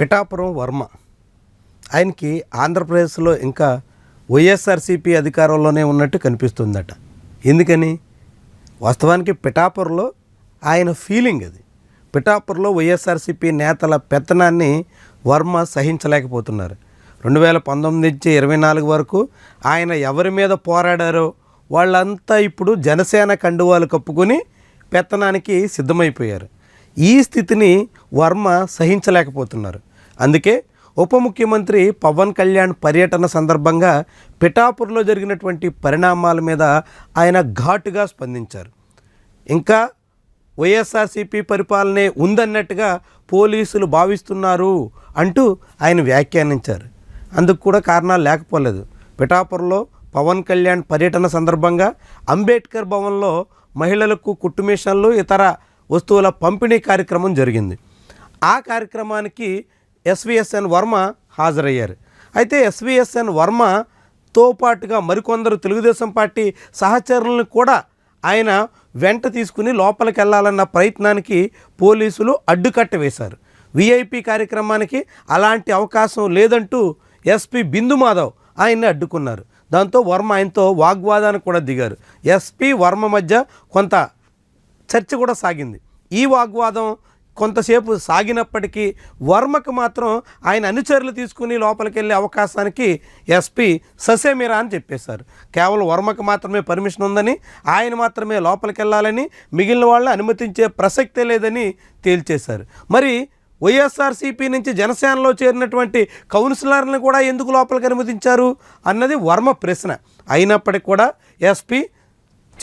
పిఠాపురం వర్మ. ఆయనకి ఆంధ్రప్రదేశ్లో ఇంకా వైఎస్ఆర్సీపీ అధికారంలోనే ఉన్నట్టు కనిపిస్తుందట. ఎందుకని? వాస్తవానికి పిఠాపురంలో ఆయన ఫీలింగ్ అది. పిఠాపురంలో వైఎస్ఆర్సీపీ నేతల పెత్తనాన్ని వర్మ సహించలేకపోతున్నారు. రెండు వేల పంతొమ్మిది నుంచి ఇరవై నాలుగు వరకు ఆయన ఎవరి మీద పోరాడారో వాళ్ళంతా ఇప్పుడు జనసేన కండువాలు కప్పుకొని పెత్తనానికి సిద్ధమైపోయారు. ఈ స్థితిని వర్మ సహించలేకపోతున్నారు. అందుకే ఉప ముఖ్యమంత్రి పవన్ కళ్యాణ్ పర్యటన సందర్భంగా పిఠాపూర్లో జరిగినటువంటి పరిణామాల మీద ఆయన ఘాటుగా స్పందించారు. ఇంకా వైఎస్ఆర్సీపీ పరిపాలనే ఉందన్నట్టుగా పోలీసులు భావిస్తున్నారు అంటూ ఆయన వ్యాఖ్యానించారు. అందుకు కూడా కారణాలు లేకపోలేదు. పిఠాపురంలో పవన్ కళ్యాణ్ పర్యటన సందర్భంగా అంబేద్కర్ భవన్లో మహిళలకు కుట్టుమిషన్లు ఇతర వస్తువుల పంపిణీ కార్యక్రమం జరిగింది. ఆ కార్యక్రమానికి ఎస్విఎస్ఎన్ వర్మ హాజరయ్యారు. అయితే ఎస్విఎస్ఎన్ వర్మతో పాటుగా మరికొందరు తెలుగుదేశం పార్టీ సహచరులను కూడా ఆయన వెంట తీసుకుని లోపలికి వెళ్ళాలన్న ప్రయత్నానికి పోలీసులు అడ్డుకట్ట వేశారు. విఐపి కార్యక్రమానికి అలాంటి అవకాశం లేదంటూ ఎస్పి బిందు మాధవ్ ఆయన్ని అడ్డుకున్నారు. దాంతో వర్మ ఆయనతో వాగ్వాదానికి కూడా దిగారు. ఎస్పి వర్మ మధ్య కొంత చర్చ కూడా సాగింది. ఈ వాగ్వాదం కొంతసేపు సాగినప్పటికీ వర్మకు మాత్రం ఆయన అనుచరులు తీసుకుని లోపలికి వెళ్ళే అవకాశానికి ఎస్పీ ససేమిరా అని చెప్పేశారు. కేవలం వర్మకు మాత్రమే పర్మిషన్ ఉందని ఆయన మాత్రమే లోపలికి వెళ్ళాలని మిగిలిన వాళ్ళని అనుమతించే ప్రసక్తే లేదని తేల్చేశారు. మరి వైఎస్ఆర్సీపీ నుంచి జనసేనలో చేరినటువంటి కౌన్సిలర్ని కూడా ఎందుకు లోపలికి అనుమతించారు అన్నది వర్మ ప్రశ్న. అయినప్పటికీ కూడా ఎస్పీ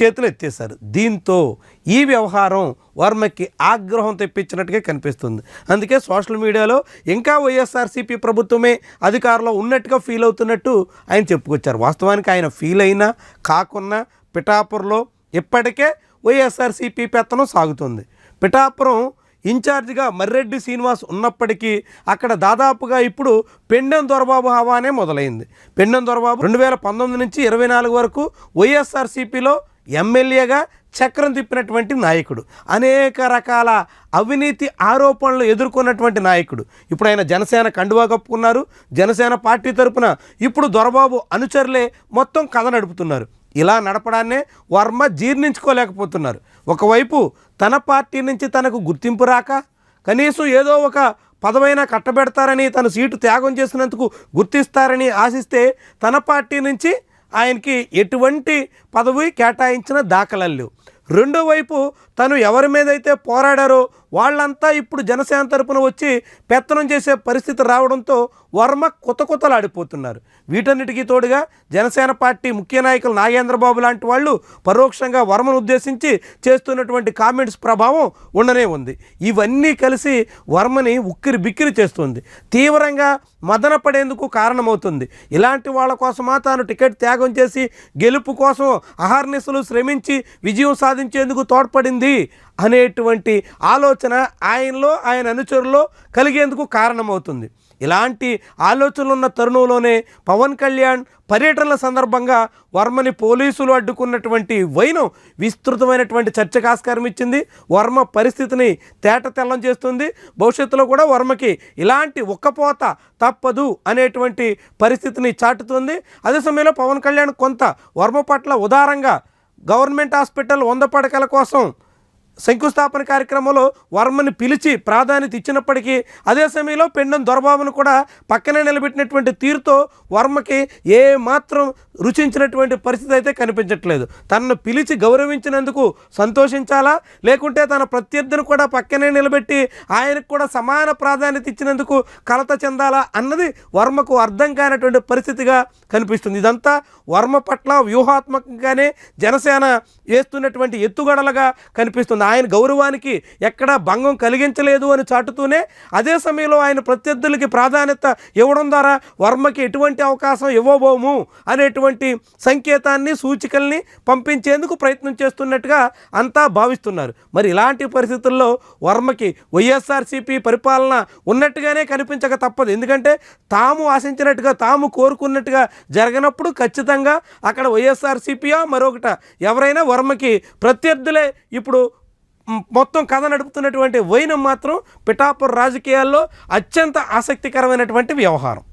చేతులు ఎత్తేశారు. దీంతో ఈ వ్యవహారం వర్మకి ఆగ్రహం తెప్పించినట్టుగా కనిపిస్తుంది. అందుకే సోషల్ మీడియాలో ఇంకా వైఎస్ఆర్సీపీ ప్రభుత్వమే అధికారంలో ఉన్నట్టుగా ఫీల్ అవుతున్నట్టు ఆయన చెప్పుకొచ్చారు. వాస్తవానికి ఆయన ఫీల్ అయినా కాకున్నా పిఠాపురంలో ఇప్పటికే వైఎస్ఆర్సీపీ పెత్తనం సాగుతుంది. పిఠాపురం ఇన్ఛార్జిగా మర్రెడ్డి శ్రీనివాస్ ఉన్నప్పటికీ అక్కడ దాదాపుగా ఇప్పుడు పెండెం దొరబాబు హవానే మొదలైంది. పెండెం దొరబాబు రెండు వేల పంతొమ్మిది నుంచి ఇరవై నాలుగు వరకు వైఎస్ఆర్సీపీలో ఎమ్మెల్యేగా చక్రం తిప్పినటువంటి నాయకుడు. అనేక రకాల అవినీతి ఆరోపణలు ఎదుర్కొన్నటువంటి నాయకుడు. ఇప్పుడు ఆయన జనసేన కండువా కప్పుకున్నారు. జనసేన పార్టీ తరపున ఇప్పుడు దొరబాబు అనుచరులే మొత్తం కథ నడుపుతున్నారు. ఇలా నడపడాన్నే వర్మ జీర్ణించుకోలేకపోతున్నారు. ఒకవైపు తన పార్టీ నుంచి తనకు గుర్తింపు రాక కనీసం ఏదో ఒక పదవైనా కట్టబెడతారని తన సీటు త్యాగం చేసినందుకు గుర్తిస్తారని ఆశిస్తే తన పార్టీ నుంచి ఆయనకి ఎటువంటి పదవి కేటాయించిన దాఖలలు రెండో వైపు తను ఎవరి మీద అయితే పోరాడారో వాళ్ళంతా ఇప్పుడు జనసేన తరపున వచ్చి పెత్తనం చేసే పరిస్థితి రావడంతో వర్మ కొత్త కొత్తలాడిపోతున్నారు వీటన్నిటికీ తోడుగా జనసేన పార్టీ ముఖ్య నాయకులు నాగేంద్రబాబు లాంటి వాళ్ళు పరోక్షంగా వర్మను ఉద్దేశించి చేస్తున్నటువంటి కామెంట్స్ ప్రభావం ఉండనే ఉంది. ఇవన్నీ కలిసి వర్మని ఉక్కిరి బిక్కిరి చేస్తుంది. తీవ్రంగా మదన పడేందుకు కారణమవుతుంది. ఇలాంటి వాళ్ళ కోసమా తాను టికెట్ త్యాగం చేసి గెలుపు కోసం అహర్నిశలు శ్రమించి విజయం సాధించేందుకు తోడ్పడింది అనేటువంటి ఆలోచన ఆయనలో ఆయన అనుచరులో కలిగేందుకు కారణమవుతుంది. ఇలాంటి ఆలోచనలు ఉన్న తరుణంలోనే పవన్ కళ్యాణ్ పర్యటనల సందర్భంగా వర్మని పోలీసులు అడ్డుకున్నటువంటి వైనం విస్తృతమైనటువంటి చర్చకు ఆస్కారం ఇచ్చింది. వర్మ పరిస్థితిని తేట తెల్లం చేస్తుంది. భవిష్యత్తులో కూడా వర్మకి ఇలాంటి ఒక్కపోత తప్పదు అనేటువంటి పరిస్థితిని చాటుతుంది. అదే సమయంలో పవన్ కళ్యాణ్ కొంత వర్మ పట్ల ఉదారంగా గవర్నమెంట్ హాస్పిటల్ వంద పడకల కోసం శంకుస్థాపన కార్యక్రమంలో వర్మని పిలిచి ప్రాధాన్యత ఇచ్చినప్పటికీ అదే సమయంలో పెండం దొరబాబును కూడా పక్కనే నిలబెట్టినటువంటి తీరుతో వర్మకి ఏ మాత్రం రుచించినటువంటి పరిస్థితి అయితే కనిపించట్లేదు. తనను పిలిచి గౌరవించినందుకు సంతోషించాలా? లేకుంటే తన ప్రత్యర్థిని కూడా పక్కనే నిలబెట్టి ఆయనకు కూడా సమాన ప్రాధాన్యత ఇచ్చినందుకు కలత చెందాలా అన్నది వర్మకు అర్థం కానటువంటి పరిస్థితిగా కనిపిస్తుంది. ఇదంతా వర్మ పట్ల వ్యూహాత్మకంగానే జనసేన వేస్తున్నటువంటి ఎత్తుగడలుగా కనిపిస్తుంది. ఆయన గౌరవానికి ఎక్కడా భంగం కలిగించలేదు అని చాటుతూనే అదే సమయంలో ఆయన ప్రత్యర్థులకి ప్రాధాన్యత ఇవ్వడం ద్వారా వర్మకి ఎటువంటి అవకాశం ఇవ్వబోము అనేటువంటి సంకేతాన్ని సూచికల్ని పంపించేందుకు ప్రయత్నం చేస్తున్నట్టుగా అంతా భావిస్తున్నారు. మరి ఇలాంటి పరిస్థితుల్లో వర్మకి వైఎస్ఆర్సీపీ పరిపాలన ఉన్నట్టుగానే కనిపించక తప్పదు. ఎందుకంటే తాము ఆశించినట్టుగా తాము కోరుకున్నట్టుగా జరగనప్పుడు ఖచ్చితంగా అక్కడ వైఎస్ఆర్సీపీయా మరొకట ఎవరైనా వర్మకి ప్రత్యర్థులే ఇప్పుడు మొత్తం కథ నడుపుతున్నటువంటి వైనం మాత్రం పిఠాపుర రాజకీయాల్లో అత్యంత ఆసక్తికరమైనటువంటి వ్యవహారం.